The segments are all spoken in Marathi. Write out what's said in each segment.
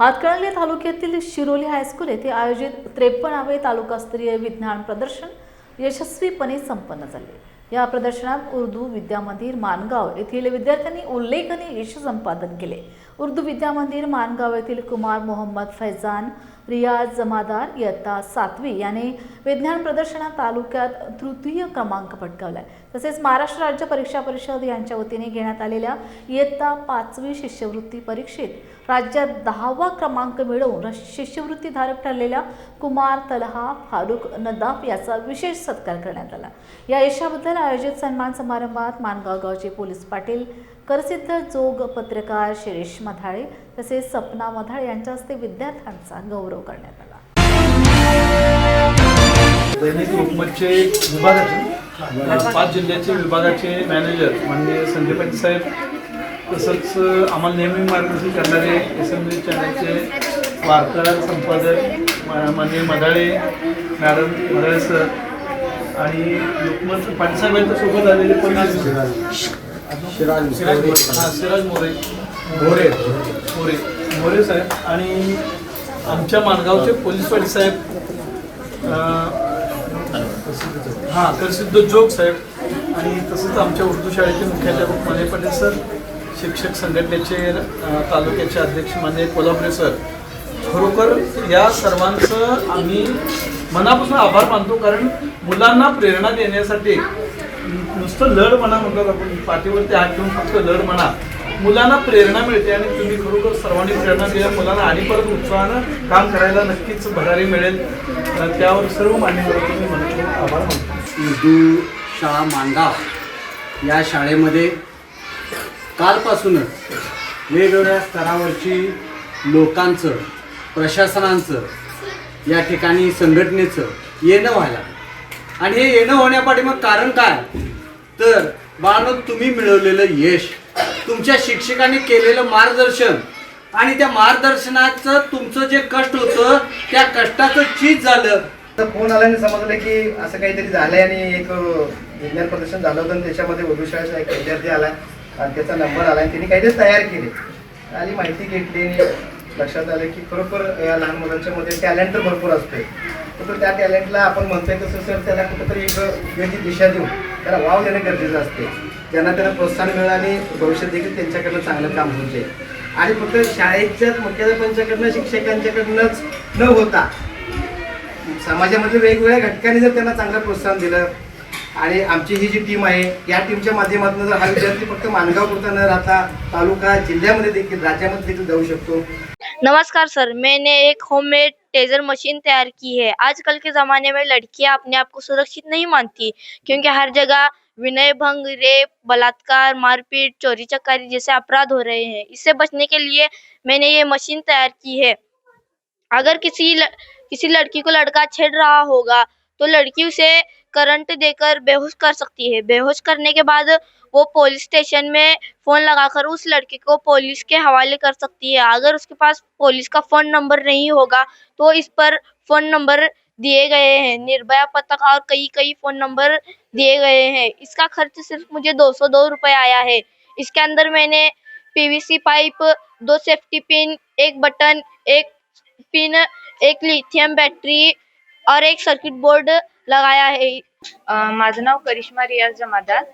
हातकणंगले तालुक्यातील शिरोली हायस्कूल येथे आयोजित त्रेपन्नावे तालुकास्तरीय विज्ञान प्रदर्शन यशस्वीपणे संपन्न झाले. या प्रदर्शनात उर्दू विद्यामंदिर मानगाव येथील विद्यार्थ्यांनी उल्लेखनीय यश संपादन केले. उर्दू विद्यामंदिर मानगाव येथील कुमार मोहम्मद फैजान रियाज जमादार इयत्ता सातवी याने विज्ञान प्रदर्शनात तालुक्यात तृतीय क्रमांक पटकावलाय. तसेच महाराष्ट्र राज्य परीक्षा परिषद यांच्या वतीने घेण्यात आलेल्या इयत्ता पाचवी शिष्यवृत्ती परीक्षेत राज्यात दहावा क्रमांक मिळवून शिष्यवृत्तीधारक ठरलेल्या कुमार तलहा फारुख नदाफ याचा विशेष सत्कार करण्यात आला. या यशाबद्दल आयोजित सन्मान समारंभात मानगावगावचे पोलीस पाटील करसिद्ध जोग पत्रकार शिरीष मधाळे तसेच सपना मधाळे यांच्या हस्ते विद्यार्थ्यांचा गौरव करण्यात आला. दैनिक लोकमतचे विभागाचे पाच जिल्ह्याचे विभागाचे मॅनेजर माननीय संजय पाटील साहेब तसंच आम्हाला नेहमी मार्गदर्शन करणारे एस एम न्यूज चॅनलचे वार्ताहर संपादक मा- माननीय मदाळे मॅडम मदाळे सर आणि लोकमत पाटील यांच्या सोबत आलेले पण शिराज सिराज मोरे. हां सिराज मोरे. मोरे. मोरे. मोरे साहेब आणि आमच्या माणगावचे पोलीस पाटील साहेब हां प्रसिद्ध जोग साहेब आणि तसंच आमच्या उर्दू शाळेचे मुख्याध्यापक माने पटेल सर शिक्षक संघटनेचे तालुक्याचे अध्यक्ष माने कोल्हापुरे सर. खरोखर या सर्वांचं आम्ही मनापासून आभार मानतो कारण मुलांना प्रेरणा देण्यासाठी नुसतं लढ म्हणा म्हणतात आपण पाठीवरती हात घेऊन फक्त लढ म्हणा. मुलांना प्रेरणा मिळते आणि तुम्ही खरोखर सर्वांनी प्रेरणा दिल्या मुलांना आणि परत उत्साहानं काम करायला नक्कीच भरारी मिळेल. त्यावर सर्व मान्यवरांचे मी मनपूर्वक उर्दू शाळा मांडा या शाळेमध्ये कालपासूनच वेगवेगळ्या स्तरावरची लोकांचं प्रशासनांचं या ठिकाणी संघटनेचं येणं व्हायला आणि हे येणं होण्यापाठीमाग कारण काय? तर बाळांनो तुम्ही मिळवलेलं यश तुमच्या शिक्षकांनी केलेलं मार्गदर्शन आणि त्या मार्गदर्शनाचं तुमचं जे कष्ट होतं त्या कष्टाचं चीज झालं. फोन आल्याने समजलं की असं काहीतरी झालंय आणि एक विज्ञान प्रदर्शन झालं होतं त्याच्यामध्ये उर्दू एक विद्यार्थी आला आणि त्याचा नंबर आला आणि त्यांनी काहीतरी तयार केले. आणि माहिती घेतली आणि लक्षात आलं की खरोखर या लहान मुलांच्या मध्ये टॅलेंट तर भरपूर असते तर त्या टॅलेंटला आपण म्हणतोय तसं सर त्याला कुठंतरी एक वेगळी दिशा देऊन त्याला वाव देणं गरजेचं असते. ज्यांना त्यांना प्रोत्साहन मिळालं आणि भविष्यात देखील त्यांच्याकडनं चांगलं काम होऊन आणि फक्त शाळेच्याच मुख्याध्यापकांच्याकडनं शिक्षकांच्याकडनंच न होता समाजामध्ये वेगवेगळ्या घटकांनी जर त्यांना चांगलं प्रोत्साहन दिलं आणि आमची ही जी टीम आहे या टीमच्या माध्यमातून जर हा विद्यार्थी फक्त मानगाव पुरता न राहता तालुका जिल्ह्यामध्ये देखील राज्यामध्ये देखील जाऊ शकतो. नमस्कार सर मैंने एक होममेड टेजर मशीन तैयार की है. आजकल के ज़माने में लड़कियां अपने आप को सुरक्षित नहीं मानती क्योंकि हर जगह विनय भंग रेप बलात्कार मारपीट चोरी चकारी जैसे अपराध हो रहे हैं। इससे बचने के लिए मैंने ये मशीन तैयार की है। अगर किसी ल, किसी लड़की को लड़का छेड़ रहा होगा तो लड़की उसे करंट देकर बेहोश कर सकती है। बेहोश करने के बाद वो पुलिस स्टेशन में फ़ोन लगाकर उस लड़के को पुलिस के हवाले कर सकती है। अगर उसके पास पुलिस का फ़ोन नंबर नहीं होगा तो इस पर फ़ोन नंबर दिए गए हैं। निर्भया पतक और कई कई फ़ोन नंबर दिए गए हैं। इसका खर्च सिर्फ़ मुझे दो सौ दो रुपये आया है। इसके अंदर मैंने पीवीसी पाइप दो सेफ्टी पिन एक बटन एक पिन एक लिथियम बैटरी और एक सर्किट बोर्ड लगाया है। माझं नाव करिश्मा रियाज जमादार.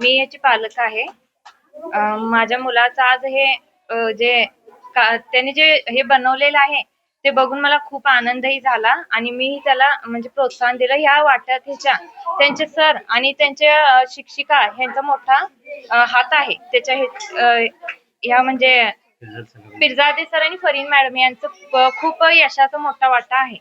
मी याची पालक आहे. माझ्या मुलाचं आज हे जे का त्याने जे हे बनवलेलं आहे ते बघून मला खूप आनंदही झाला आणि मी त्याला म्हणजे प्रोत्साहन दिलं. ह्या वाट्यात ह्याच्या त्यांचे सर आणि त्यांचे शिक्षिका ह्यांचा मोठा हात आहे. त्याच्या हे अ, ह्या म्हणजे पिरजादे सर आणि फरीन मॅडम यांचं खूप यशाचा मोठा वाटा आहे.